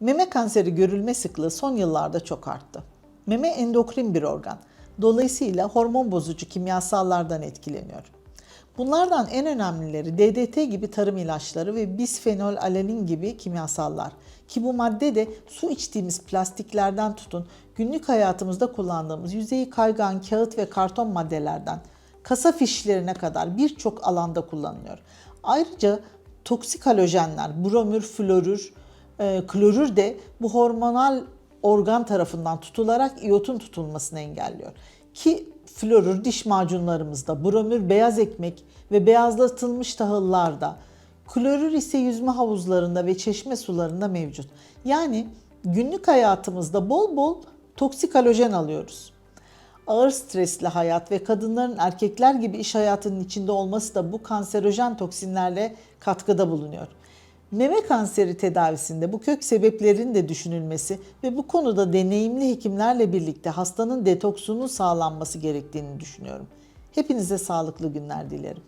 Meme kanseri görülme sıklığı son yıllarda çok arttı. Meme endokrin bir organ. Dolayısıyla hormon bozucu kimyasallardan etkileniyor. Bunlardan en önemlileri DDT gibi tarım ilaçları ve bisfenol alanin gibi kimyasallar. Ki bu madde de su içtiğimiz plastiklerden tutun günlük hayatımızda kullandığımız yüzeyi kaygan kağıt ve karton maddelerden kasa fişlerine kadar birçok alanda kullanılıyor. Ayrıca toksik halojenler, bromür, florür, e, klorür de bu hormonal organ tarafından tutularak iyotun tutulmasını engelliyor. Ki florür diş macunlarımızda, bromür beyaz ekmek ve beyazlatılmış tahıllarda, klorür ise yüzme havuzlarında ve çeşme sularında mevcut. Yani günlük hayatımızda bol bol toksik halojen alıyoruz. Ağır stresli hayat ve kadınların erkekler gibi iş hayatının içinde olması da bu kanserojen toksinlerle katkıda bulunuyor. Meme kanseri tedavisinde bu kök sebeplerin de düşünülmesi ve bu konuda deneyimli hekimlerle birlikte hastanın detoksunun sağlanması gerektiğini düşünüyorum. Hepinize sağlıklı günler dilerim.